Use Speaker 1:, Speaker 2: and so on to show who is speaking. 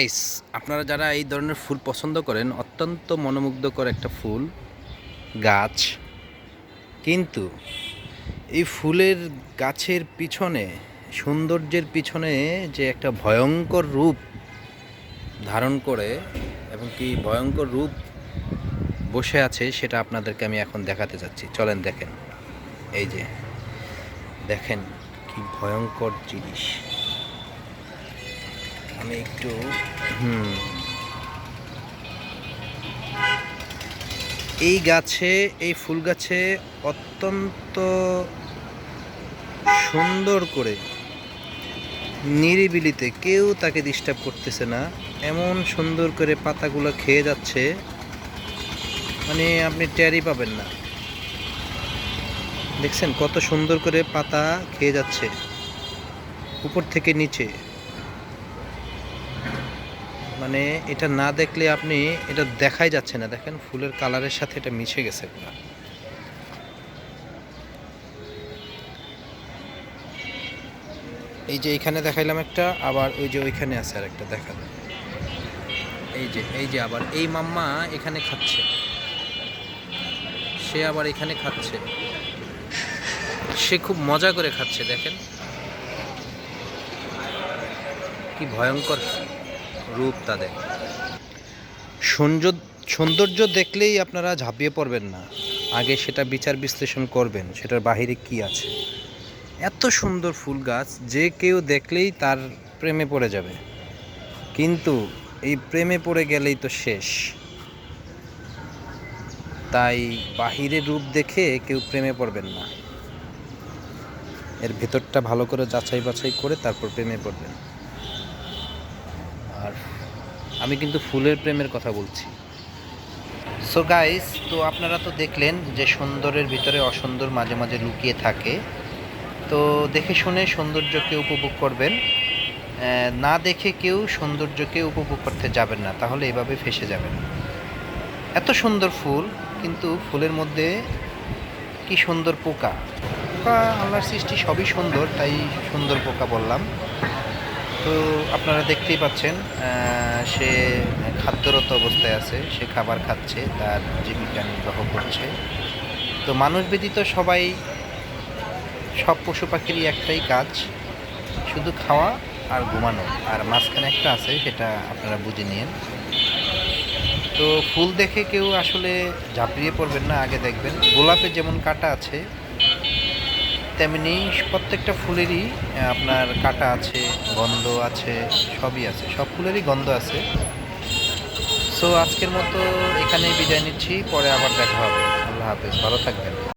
Speaker 1: Guys আপনারা যারা এই ধরনের ফুল পছন্দ করেন, অত্যন্ত মনোমুগ্ধকর একটা ফুল, গাছ। কিন্তু এই ফুলের গাছের পিছনে, সৌন্দর্যের পিছনে যে একটা ভয়ঙ্কর রূপ ধারণ করে এবং কি ভয়ঙ্কর রূপ বসে আছে, সেটা আপনাদেরকে আমি এখন দেখাতে যাচ্ছি। চলেন দেখেন। এই যে, দেখেন কি ভয়ঙ্কর জিনিস। আমি একটু হুম। এই গাছে এই ফুল গাছে অত্যন্ত সুন্দর করে নিরিবিলিতে কেউ তাকে ডিস্টার্ব করতেছে না। এমন সুন্দর করে পাতাগুলো খেয়ে যাচ্ছে মানে আপনি টেরই পাবেন না। দেখছেন কত সুন্দর করে পাতা খেয়ে যাচ্ছে উপর থেকে নিচে। মানে এটা না দেখলে আপনি, এটা দেখাই যাচ্ছে না। দেখেন, ফুলের কালারের সাথে এটা মিশে গেছে পুরো। এই যে এখানে দেখাইলাম একটা, আবার ওই যে ওইখানে আছে আর একটা দেখালাম। এই যে এই যে আবার, এই মাম্মা এখানে খাচ্ছে। সে আবার এখানে খাচ্ছে। সে খুব মজা করে খাচ্ছে, দেখেন। কি ভয়ঙ্কর। রূপ তাদের সৌন্দর্য দেখলেই আপনারা ঝাঁপিয়ে পড়বেন না। আগে সেটা বিচার বিশ্লেষণ করবেন, সেটার বাহিরে কি আছে। এত সুন্দর ফুল গাছ, যে কেউ দেখলেই তার প্রেমে পড়ে যাবে। কিন্তু এই প্রেমে পড়ে গেলেই তো শেষ। তাই বাহিরের রূপ দেখে কেউ প্রেমে পড়বেন না। এর ভেতরটা ভালো করে যাচাই বাছাই করে তারপর প্রেমে পড়বেন। আর আমি কিন্তু ফুলের প্রেমের কথা বলছি। সো গাইস তো আপনারা তো দেখলেন যে সুন্দরের ভিতরে অসুন্দর মাঝে মাঝে লুকিয়ে থাকে। তো দেখে শুনে সৌন্দর্যকে উপভোগ করবেন। না দেখে কেউ সৌন্দর্যকে উপভোগ করতে যাবেন না, তাহলে এভাবে ফেসে যাবেন। এত সুন্দর ফুল, কিন্তু ফুলের মধ্যে কি সুন্দর পোকা? পোকা আল্লাহর সৃষ্টি সবই সুন্দর, তাই সুন্দর পোকা বললাম। তো আপনারা দেখতেই পাচ্ছেন সে খাদ্যরত অবস্থায় আছে, সে খাবার খাচ্ছে, তার জীবিকা নির্বাহ করছে। তো মানুষ ব্যতীত সবাই, সব পশু পাখিরই একটাই কাজ, শুধু খাওয়া আর ঘুমানো। আর মাঝখানে একটা আছে, সেটা আপনারা বুঝে নিন তো ফুল দেখে কেউ আসলে ঝাঁপিয়ে পড়বেন না, আগে দেখবেন। গোলাপে যেমন কাটা আছে তেমনি প্রত্যেকটা ফুলেরই আপনার কাটা আছে, গন্ধ আছে, সবই আছে। সব ফুলেরই গন্ধ আছে। সো আজকের মতো এখানেই বিদায় নিচ্ছি। পরে আবার দেখা হবে। আল্লাহ হাফেজ। ভালো থাকবেন।